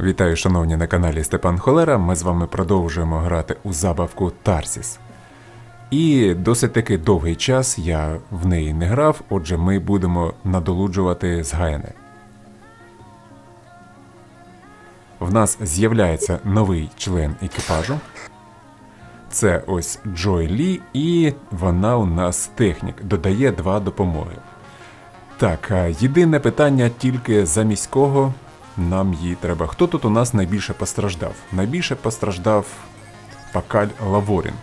Вітаю, шановні на каналі Степан Холера. Ми з вами продовжуємо грати у забавку Тарсіс. І досить таки довгий час я в неї не грав, отже, ми будемо надолуджувати згаяне. В нас з'являється новий член екіпажу. Це ось Джой Лі, і вона у нас технік, додає два допомоги. Так, єдине питання тільки замість кого нам її треба. Хто тут у нас найбільше постраждав? Найбільше постраждав Пакаль Лаворін.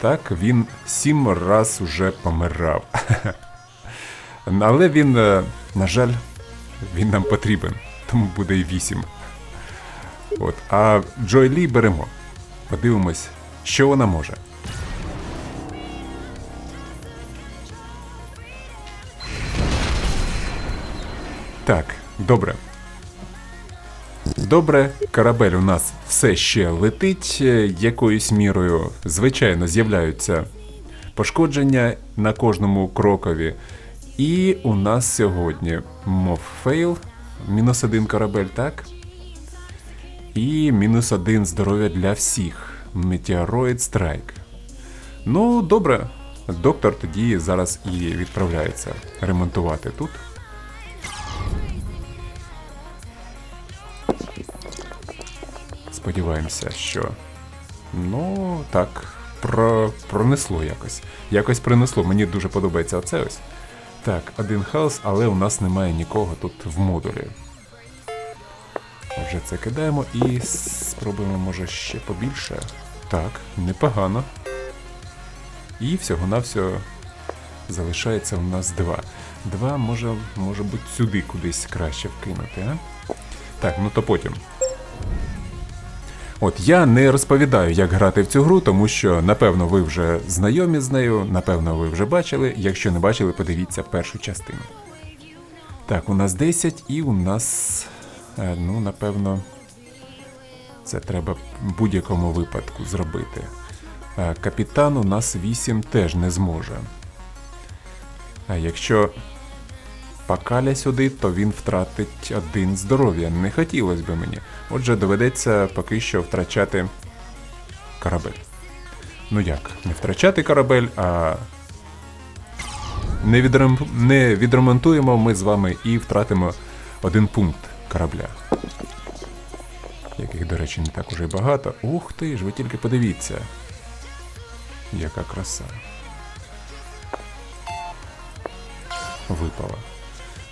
Так, він сім раз уже помирав. Але він, е, на жаль, він нам потрібен, тому буде і вісім. От. А Джой Лі беремо. Подивимось, що вона може. Так, добре. Добре, корабель у нас все ще летить е, якоюсь мірою. Звичайно, з'являються пошкодження на кожному крокові. І у нас сьогодні мов фейл, мінус один корабель, так? І мінус один здоров'я для всіх. Метеороїд Страйк. Ну, добре. Доктор тоді зараз і відправляється ремонтувати тут. Сподіваємося, що. Ну, так, про... пронесло якось. Якось принесло. Мені дуже подобається оце ось. Так, один хаос, але у нас немає нікого тут в модулі. Отже, це кидаємо і спробуємо, може, ще побільше. Так, непогано. І всього-навсього залишається у нас два. Два може, може бути сюди кудись краще вкинути, а? Так, ну то потім. От я не розповідаю, як грати в цю гру, тому що напевно ви вже знайомі з нею, напевно, ви вже бачили. Якщо не бачили, подивіться першу частину. Так, у нас 10 і у нас. е, Ну, напевно, це треба в будь-якому випадку зробити. Е, Капітан у нас 8 теж не зможе. А якщо Пакаля сюди, то він втратить один здоров'я. Не хотілося б мені. Отже, доведеться поки що втрачати корабель. Ну як, не втрачати корабель, а не, відрем... не відремонтуємо ми з вами і втратимо один пункт корабля. Яких, до речі, не так уже й багато. Ух ти ж, ви тільки подивіться. Яка краса. Випала.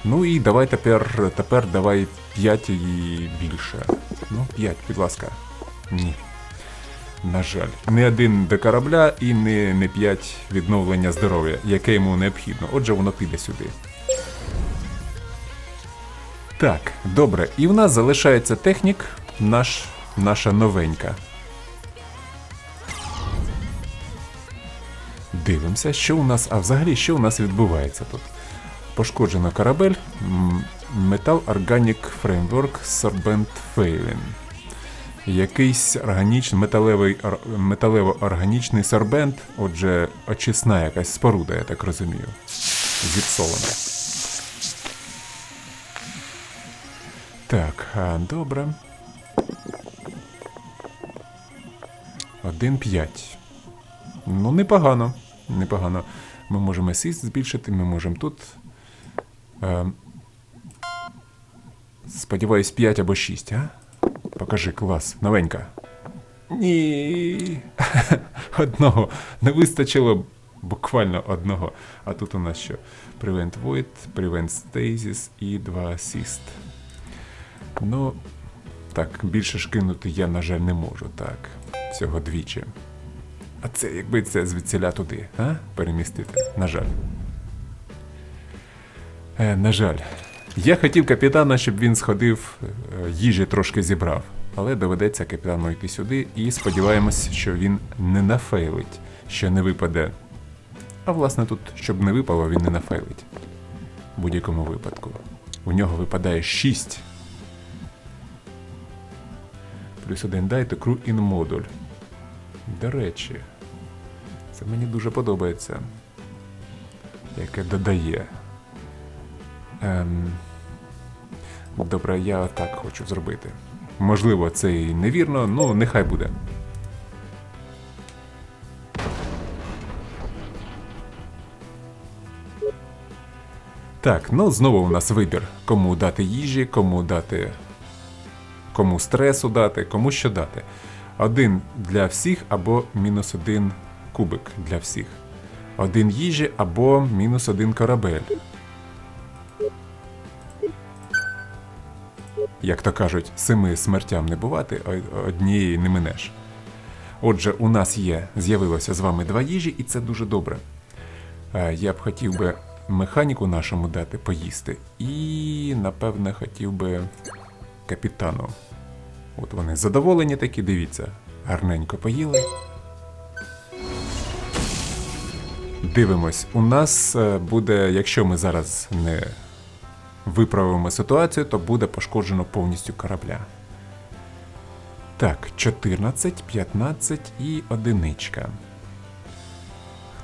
Ну і давай тепер, тепер давай 5 і більше. Ну, 5, будь ласка. Ні. На жаль, не один до корабля і не, не 5 відновлення здоров'я, яке йому необхідно. Отже, воно піде сюди. Так, добре. І в нас залишається технік, наш, наша новенька. Дивимося, що у нас, а взагалі, що у нас відбувається тут. Пошкоджено корабель Metal Organic Framework Sorbent Failing. Якийсь органічний металевий, ор- металево-органічний сорбент, отже, очисна якась споруда, я так розумію. Зіпсована. Так, добре. 1.5. Ну, непогано. Непогано. Ми можемо сіст збільшити, ми можемо тут. Сподіваюсь, 5 або 6, а? Покажи клас, новенька. Ні. Одного. Не вистачило буквально одного. А тут у нас що? Prevent Void, Prevent Stasis і 2 Assist. Ну, так, більше ж кинути я, на жаль, не можу. Так. Всього двічі. А це якби це звідсіля туди, а? Перемістити. На жаль. Е, на жаль. Я хотів капітана, щоб він сходив, е, їжі трошки зібрав. Але доведеться капітану йти сюди і сподіваємось, що він не нафейлить, що не випаде. А власне тут, щоб не випало, він не нафейлить. В будь-якому випадку. У нього випадає 6. Плюс один дайте crew in модуль. До речі, це мені дуже подобається. Яке додає. Ем... Добре, я так хочу зробити. Можливо, це і невірно, ну нехай буде. Так, ну знову у нас вибір, кому дати їжі, кому дати. Кому стресу дати, кому що дати. Один для всіх або мінус один кубик для всіх. Один їжі або мінус один корабель. Як то кажуть, семи смертям не бувати, а однієї не минеш. Отже, у нас є, з'явилося з вами два їжі, і це дуже добре. Е, Я б хотів би механіку нашому дати поїсти, і, напевне, хотів би капітану. От вони задоволені такі, дивіться, гарненько поїли. Дивимось, у нас е, буде, якщо ми зараз не виправимо ситуацію, то буде пошкоджено повністю корабля. Так, 14, 15 і одиничка.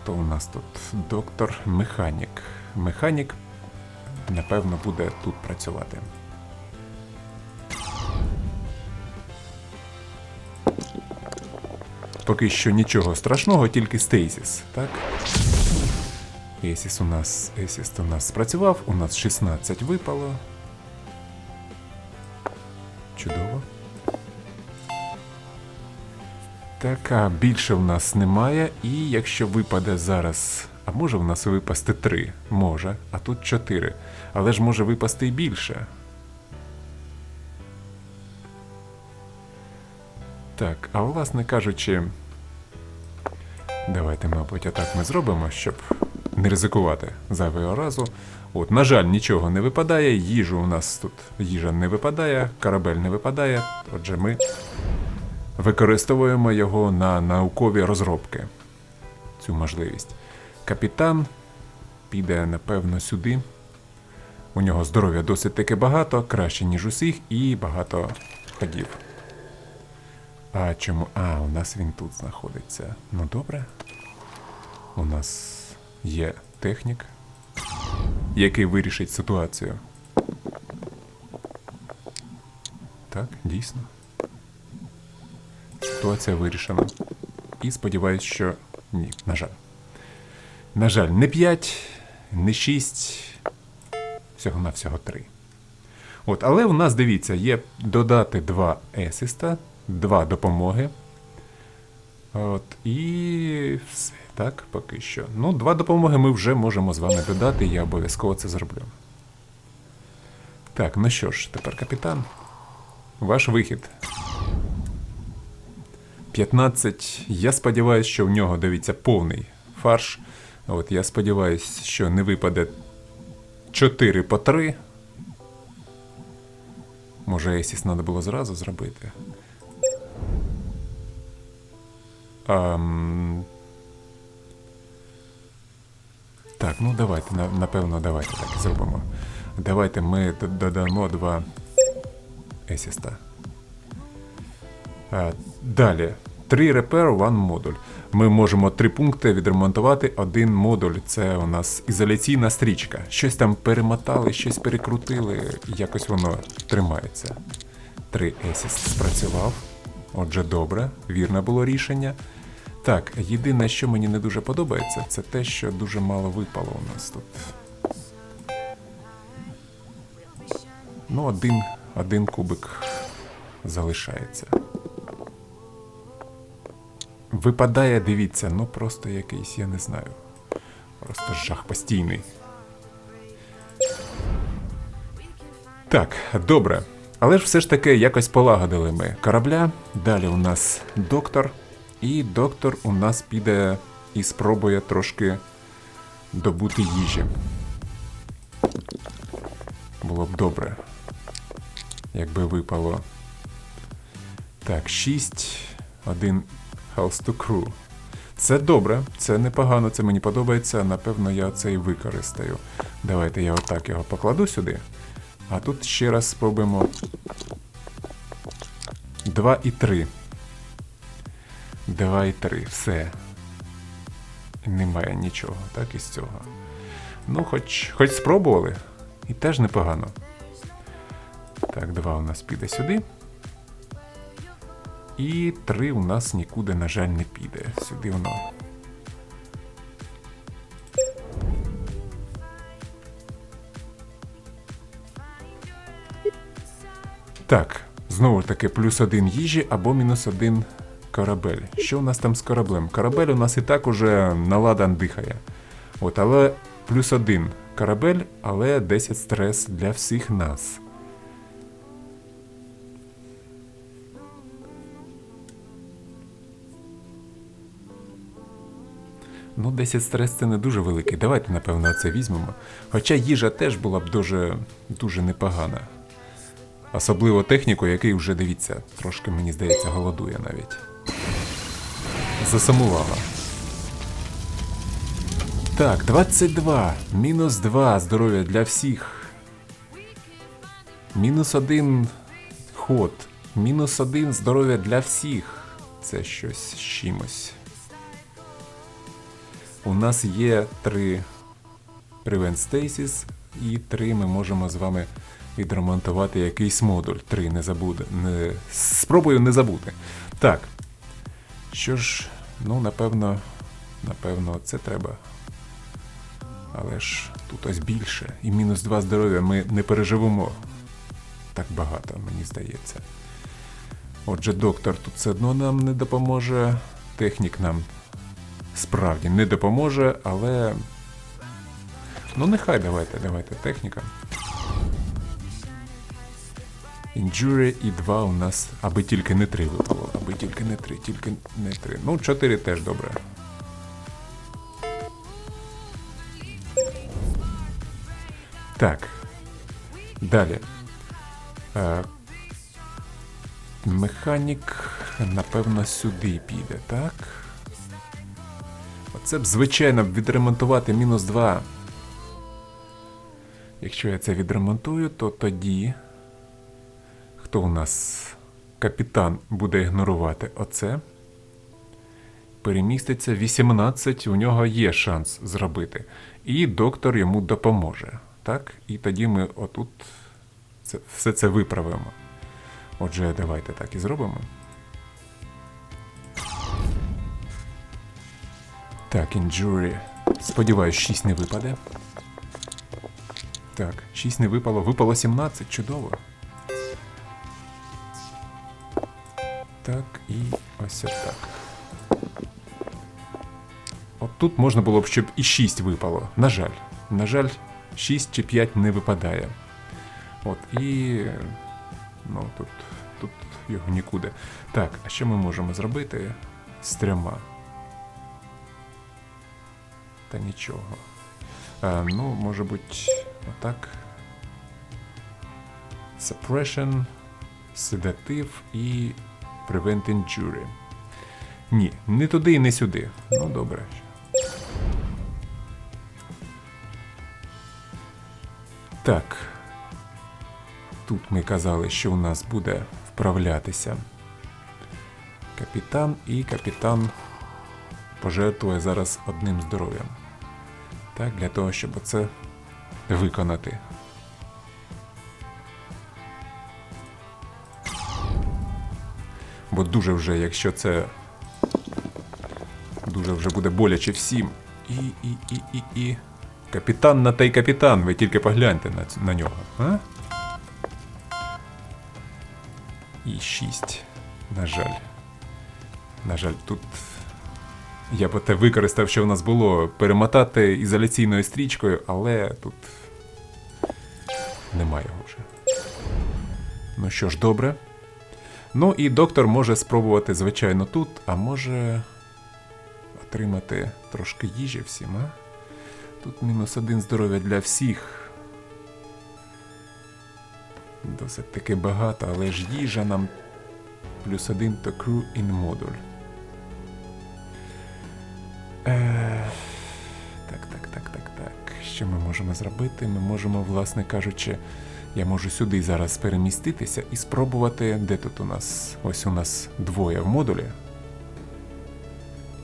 Хто у нас тут? Доктор Механік. Механік, напевно, буде тут працювати. Поки що нічого страшного, тільки стейсіс, так? Есіс у нас Есіс у нас спрацював, у нас 16 випало. Чудово. Так, більше в нас немає, і якщо випаде зараз. А може в нас випасти 3? Може, а тут 4. Але ж може випасти і більше. Так, а власне кажучи, давайте, мабуть, отак ми зробимо, щоб не ризикувати зайвого разу. От, на жаль, нічого не випадає, їжу у нас тут їжа не випадає, корабель не випадає. Отже, ми використовуємо його на наукові розробки. Цю можливість. Капітан піде, напевно, сюди. У нього здоров'я досить таки багато, краще, ніж усіх, і багато ходів. А чому? А, у нас він тут знаходиться. Ну добре. У нас є технік, який вирішить ситуацію. Так, дійсно. Ситуація вирішена. І сподіваюсь, що ні, на жаль. На жаль, не 5, не 6, всього-навсього 3. От, але у нас, дивіться, є додати 2 есиста, 2 допомоги. От, і все. Так, поки що. Ну, два допомоги ми вже можемо з вами додати, я обов'язково це зроблю. Так, ну що ж, тепер капітан. Ваш вихід. 15. Я сподіваюся, що в нього дивіться повний фарш. От я сподіваюся, що не випаде 4 по 3. Може, Есіс треба було зразу зробити. Ам... Так, ну давайте, напевно, давайте так зробимо. Давайте ми додамо два есіста. Далі. Три repair, one модуль. Ми можемо три пункти відремонтувати один модуль. Це у нас ізоляційна стрічка. Щось там перемотали, щось перекрутили, якось воно тримається. Три есіс спрацював. Отже, добре, вірне було рішення. Так, єдине, що мені не дуже подобається, це те, що дуже мало випало у нас тут. Ну, один, один кубик залишається. Випадає, дивіться, ну просто якийсь, я не знаю. Просто жах постійний. Так, добре. Але ж все ж таки якось полагодили ми корабля. Далі у нас доктор. І доктор у нас піде і спробує трошки добути їжі. Було б добре, якби випало. Так, 6, 1 House to Crew. Це добре, це непогано, це мені подобається. Напевно, я це і використаю. Давайте я отак його покладу сюди. А тут ще раз спробуємо 2 і 3. 2 і 3. Все. Немає нічого, так, із цього. Ну, хоч, хоч спробували. І теж непогано. Так, 2 у нас піде сюди. І 3 у нас нікуди, на жаль, не піде. Сюди воно. Так, знову ж таки, плюс один їжі або мінус один корабель. Що у нас там з кораблем? Корабель у нас і так уже наладан дихає. От, але плюс один корабель, але 10 стрес для всіх нас. Ну, 10 стрес це не дуже великий. Давайте, напевно, це візьмемо. Хоча їжа теж була б дуже, дуже непогана. Особливо техніку, який вже дивіться, трошки, мені здається, голодує навіть. Засумувала. Так, 22. Мінус 2 здоров'я для всіх. Мінус 1 ход. Мінус 1 здоров'я для всіх. Це щось з чимось. У нас є три Prevent Stasis і три ми можемо з вами відремонтувати якийсь модуль. Три не забуде. Не... Спробую не забути. Так. Що ж, ну, напевно, напевно, це треба. Але ж тут ось більше. І мінус 2 здоров'я ми не переживемо так багато, мені здається. Отже, доктор тут все одно нам не допоможе. Технік нам справді не допоможе, але. Ну, нехай давайте, давайте, техніка. Injury і 2 у нас, аби тільки не 3 випало, аби тільки не 3, тільки не 3. Ну, 4 теж добре. Так. Далі. Е, механік, напевно, сюди піде, так? Оце б, звичайно, відремонтувати мінус 2. Якщо я це відремонтую, то тоді. Хто у нас капітан буде ігнорувати оце? Переміститься 18, у нього є шанс зробити. І доктор йому допоможе. Так? І тоді ми отут це, все це виправимо. Отже, давайте так і зробимо. Так, інджурі. Сподіваюсь, 6 не випаде. Так, 6 не випало. Випало 17, чудово. Так, і ось так. От тут можна було б, щоб і 6 випало. На жаль. На жаль, 6 чи 5 не випадає. От, і. Ну, тут, тут його нікуди. Так, а що ми можемо зробити з трьома? Та нічого. А, ну, може бути, отак. Suppression, Sedative і Prevent Injury. Ні, не туди і не сюди. Ну, добре. Так. Тут ми казали, що у нас буде вправлятися капітан, і капітан пожертвує зараз одним здоров'ям. Так, для того, щоб це виконати. Бо дуже вже, якщо це дуже вже буде боляче всім. І, і, і, і, і. Капітан на той капітан, ви тільки погляньте на, на нього, а? І 6. На жаль. На жаль, тут я б те використав, що в нас було, перемотати ізоляційною стрічкою, але тут немає його вже. Ну що ж, добре. Ну і доктор може спробувати, звичайно, тут, а може отримати трошки їжі всім, а? Тут мінус один здоров'я для всіх. Досить таки багато, але ж їжа нам плюс один то crew in модуль. Е, так, так, так, так, так. Що ми можемо зробити? Ми можемо, власне кажучи, я можу сюди зараз переміститися і спробувати, де тут у нас? Ось у нас двоє в модулі.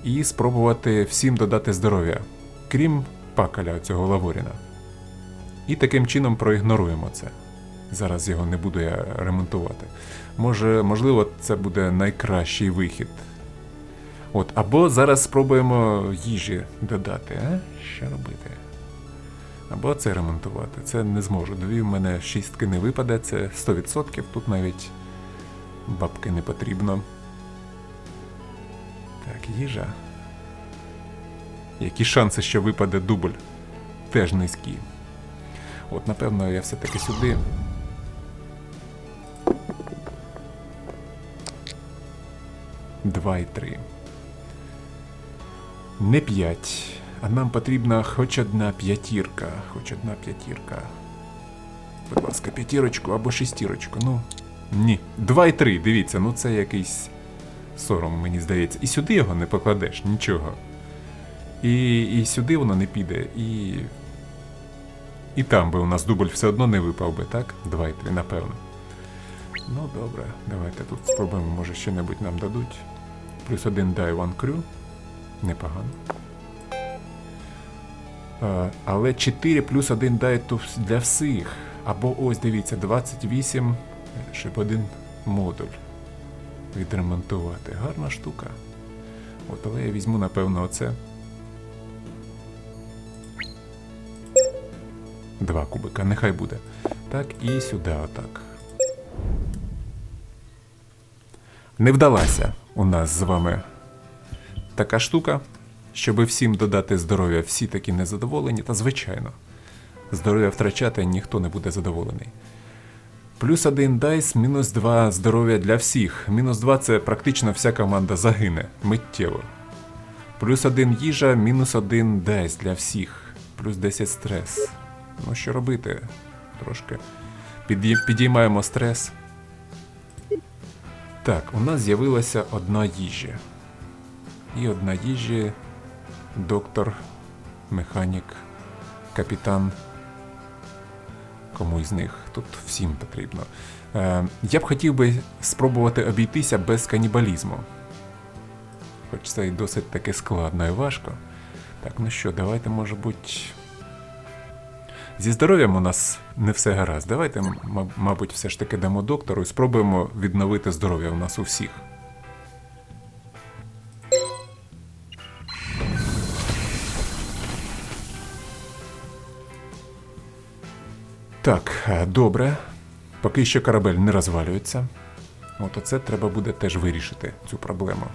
І спробувати всім додати здоров'я, крім пакаля цього Лаворіна. І таким чином проігноруємо це. Зараз його не буду я ремонтувати. Може, можливо, це буде найкращий вихід. От, або зараз спробуємо їжі додати, а? Що робити? Або це ремонтувати. Це не зможу. Дві в мене шістки не випаде, це 100%. Тут навіть бабки не потрібно. Так, їжа. Які шанси, що випаде дубль? Теж низькі. От, напевно, я все-таки сюди. Два і три. Не п'ять. А нам потрібна хоч одна п'ятірка. Хоч одна п'ятірка. Будь ласка, п'ятірочку або шестірочку. Ну. Ні. Два і три, дивіться, ну це якийсь сором, мені здається. І сюди його не покладеш, нічого. І, і сюди воно не піде, і. І там би у нас дубль все одно не випав би, так? Два і три, напевно. Ну, добре, давайте тут спробуємо, може що-небудь нам дадуть. Плюс один die one crew. Непогано. Е, але 4 плюс 1 дай тут для всіх. Або ось дивіться, 28, щоб один модуль відремонтувати. Гарна штука. От, але я візьму, напевно, оце. Два кубика, нехай буде. Так, і сюди отак. Не вдалася у нас з вами така штука, щоб всім додати здоров'я, всі такі незадоволені, та звичайно, здоров'я втрачати ніхто не буде задоволений. Плюс один дайс, мінус два здоров'я для всіх. Мінус два це практично вся команда загине миттєво. Плюс один їжа, мінус один дайс для всіх. Плюс 10 стрес. Ну що робити? Трошки. Підій- Підіймаємо стрес. Так, у нас з'явилася одна їжа. І одна їжі доктор, механік, капітан. Кому із них тут всім потрібно. Е, я б хотів би спробувати обійтися без канібалізму. Хоч це і досить таки складно і важко. Так, ну що, давайте, може бути. Зі здоров'ям у нас не все гаразд. Давайте, мабуть, все ж таки дамо доктору і спробуємо відновити здоров'я у нас у всіх. Так, е, добре. Поки що корабель не розвалюється. От оце треба буде теж вирішити цю проблему.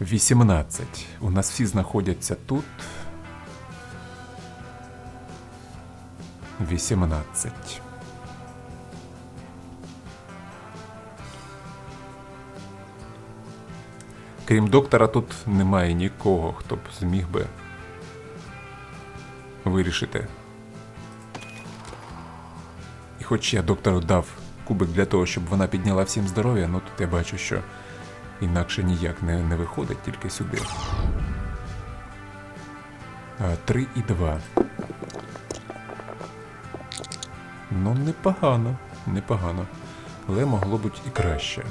18. У нас всі знаходяться тут. 18. Крім доктора, тут немає нікого, хто б зміг би вирішити. І хоч я доктору дав кубик для того, щоб вона підняла всім здоров'я, ну тут я бачу, що інакше ніяк не, не виходить, тільки сюди. А, Три і два. Ну, непогано, непогано. Але могло бути і краще.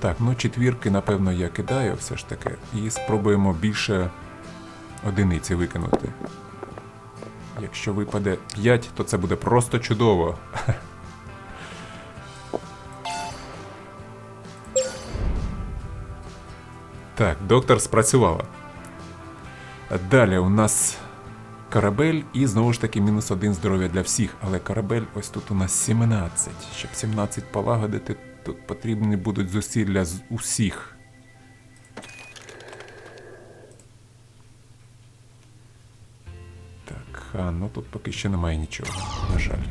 Так, ну четвірки, напевно, я кидаю все ж таки. І спробуємо більше одиниці викинути. Якщо випаде 5, то це буде просто чудово. Так, доктор спрацювала. Далі у нас корабель і знову ж таки мінус один здоров'я для всіх. Але корабель ось тут у нас 17. Щоб 17 полагодити, тут потрібні будуть зусилля з усіх. А ну тут поки що немає нічого, на жаль.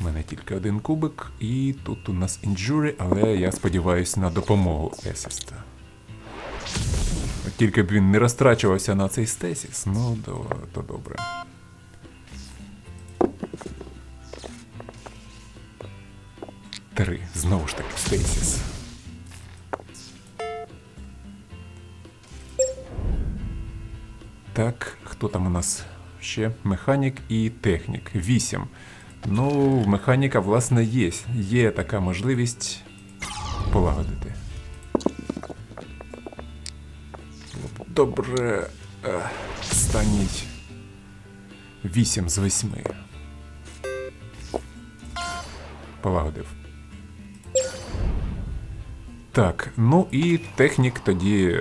У мене тільки один кубик, і тут у нас інджури, але я сподіваюся на допомогу Есіста. Тільки б він не розтрачувався на цей стесіс, ну то, то добре. Три. Знову ж таки, стесіс. Так, хто там у нас ще? Механік і технік. Вісім. Ну, в механіка, власне, є. Є така можливість полагодити. Добре. Е, Останній. Вісім з восьми. полагодив. Так, ну і технік тоді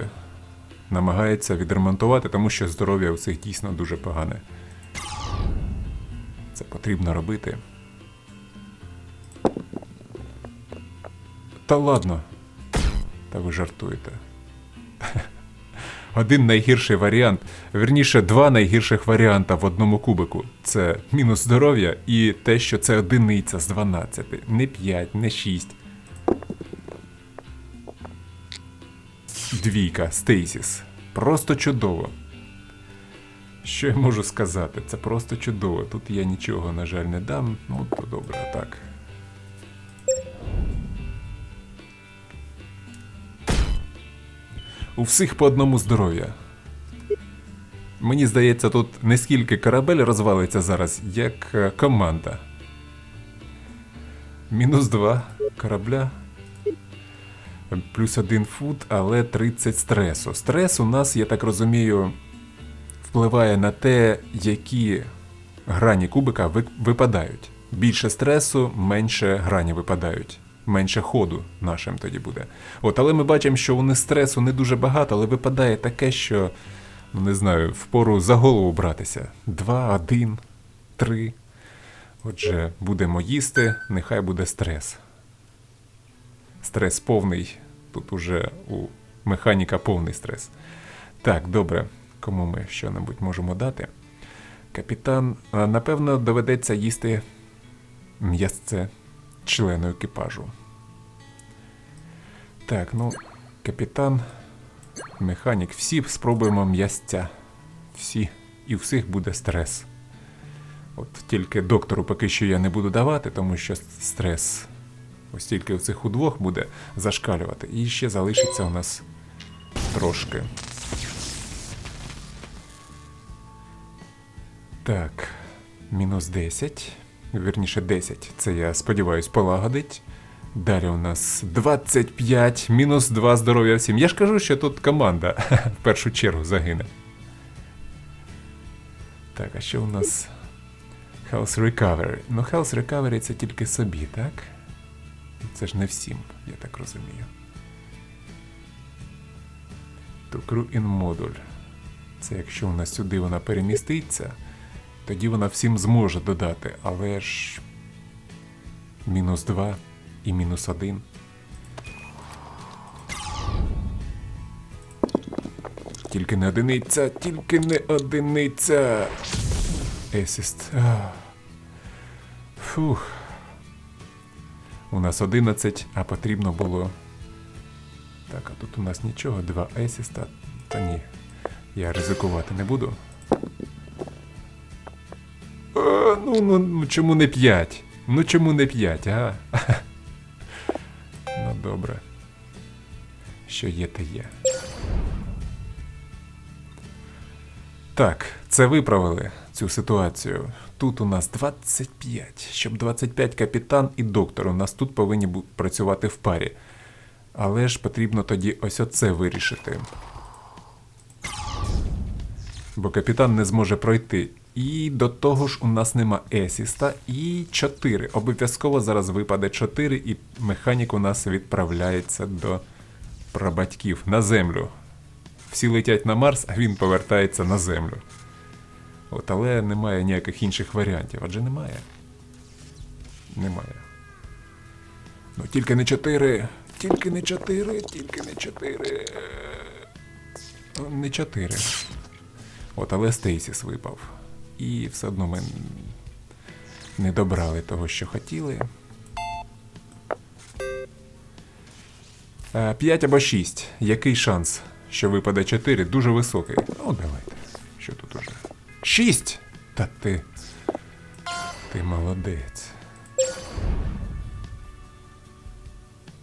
намагається відремонтувати, тому що здоров'я у цих дійсно дуже погане. Це потрібно робити. Та ладно. Та ви жартуєте. Один найгірший варіант, верніше, два найгірших варіанта в одному кубику. Це мінус здоров'я і те, що це одиниця з 12. Не 5, не 6. Двійка, стейсіс. Просто чудово. Що я можу сказати? Це просто чудово. Тут я нічого, на жаль, не дам. Ну, то добре, так. У всіх по одному здоров'я. Мені здається, тут не скільки корабель розвалиться зараз, як е, команда. Мінус 2 корабля. Плюс один фут, але 30 стресу. Стрес у нас, я так розумію, впливає на те, які грані кубика випадають. Більше стресу, менше грані випадають. Менше ходу нашим тоді буде. От, але ми бачимо, що у них стресу не дуже багато, але випадає таке, що, ну не знаю, впору за голову братися. Два, один, три. Отже, будемо їсти, нехай буде стрес. Стрес повний. Тут уже у механіка повний стрес. Так, добре. Кому ми що-небудь можемо дати? Капітан, напевно, доведеться їсти м'ясце члену екіпажу. Так, ну, капітан, механік, всі спробуємо м'ясця. Всі. І у всіх буде стрес. От тільки доктору поки що я не буду давати, тому що стрес ось тільки у цих удвох буде зашкалювати. І ще залишиться у нас трошки. Так, мінус 10. Вірніше 10. Це я сподіваюсь полагодить. Далі у нас 25, мінус 2 здоров'я всім. Я ж кажу, що тут команда в першу чергу загине. Так, а що у нас? Health Recovery. Ну, Health Recovery це тільки собі, так? Це ж не всім, я так розумію. To crew module. Це якщо нас сюди вона переміститься, тоді вона всім зможе додати, але ж мінус 2 і мінус 1. Тільки не одиниця, тільки не одиниця. Есіст. Фух. У нас 11, а потрібно було. Так, а тут у нас нічого, два есіста. Та ні. Я ризикувати не буду. Е, ну, ну, ну чому не 5? Ну чому не 5, а? ну добре. Що є, те є. Так, це виправили цю ситуацію. Тут у нас 25. Щоб 25 капітан і доктор у нас тут повинні працювати в парі. Але ж потрібно тоді ось оце вирішити. Бо капітан не зможе пройти. І до того ж у нас нема есіста і 4. Обов'язково зараз випаде 4, і механік у нас відправляється до прабатьків на землю. Всі летять на Марс, а він повертається на землю. От, але немає ніяких інших варіантів. Адже немає. Немає. Ну тільки не 4. Тільки не 4, тільки не 4. Не 4. От, але Стейсіс випав. І все одно ми не добрали того, що хотіли. 5 або 6. Який шанс, що випаде 4? Дуже високий. Ну, давайте. Що 6! Та ти. Ти молодець.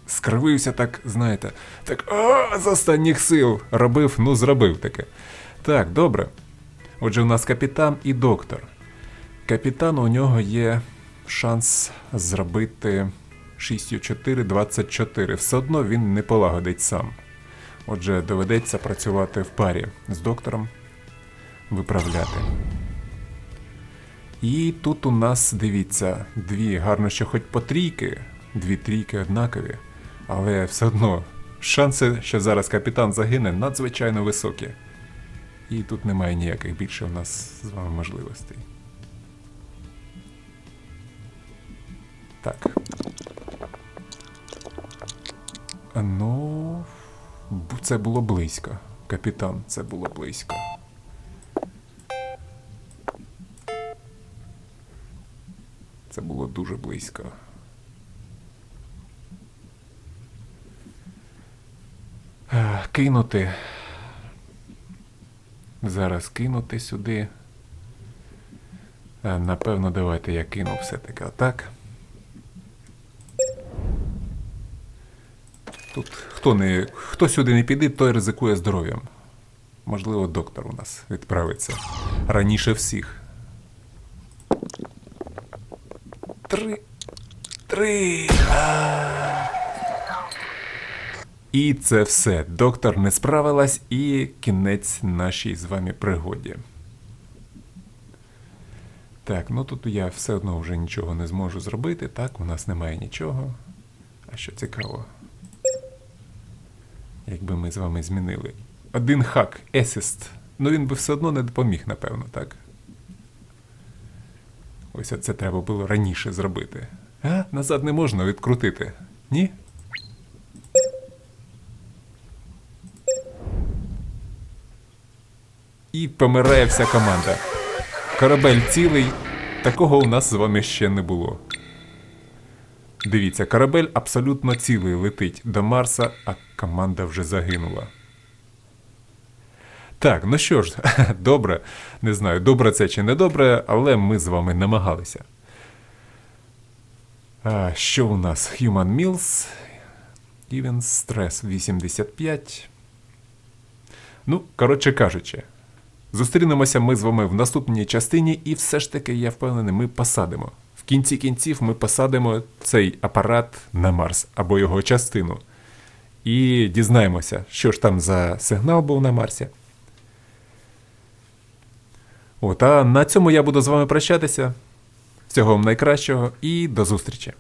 Скривився так, знаєте, так а, з останніх сил. Робив, ну зробив таке. Так, добре. Отже, у нас капітан і доктор. Капітан у нього є шанс зробити 6,4, 24. Все одно він не полагодить сам. Отже, доведеться працювати в парі з доктором, виправляти. І тут у нас, дивіться, дві гарно, що хоч по трійки, дві трійки однакові, але все одно шанси, що зараз капітан загине, надзвичайно високі. І тут немає ніяких більше у нас з вами можливостей. Так. Ну, це було близько. Капітан, це було близько. Це було дуже близько. Кинути. Зараз кинути сюди. Е, Напевно, давайте я кину все-таки отак. Тут хто, не, хто сюди не піде, той ризикує здоров'ям. Можливо, доктор у нас відправиться раніше всіх. Три. Три. І це все. Доктор не справилась, і кінець нашій з вами пригоді. Так, ну тут я все одно вже нічого не зможу зробити. Так, у нас немає нічого. А що цікаво. Якби ми з вами змінили. Один хак, есіст. Ну він би все одно не допоміг, напевно, так? Ось це треба було раніше зробити. А? Назад не можна відкрутити. Ні? І помирає вся команда. Корабель цілий, такого у нас з вами ще не було. Дивіться, корабель абсолютно цілий летить до Марса, а команда вже загинула. Так, ну що ж, добре. Не знаю, добре це чи не добре, але ми з вами намагалися. А, що у нас? Human Mills. Even Stress 85. Ну, коротше кажучи, зустрінемося ми з вами в наступній частині, і все ж таки, я впевнений, ми посадимо. В кінці кінців ми посадимо цей апарат на Марс або його частину. І дізнаємося, що ж там за сигнал був на Марсі. От, а на цьому я буду з вами прощатися. Всього вам найкращого і до зустрічі!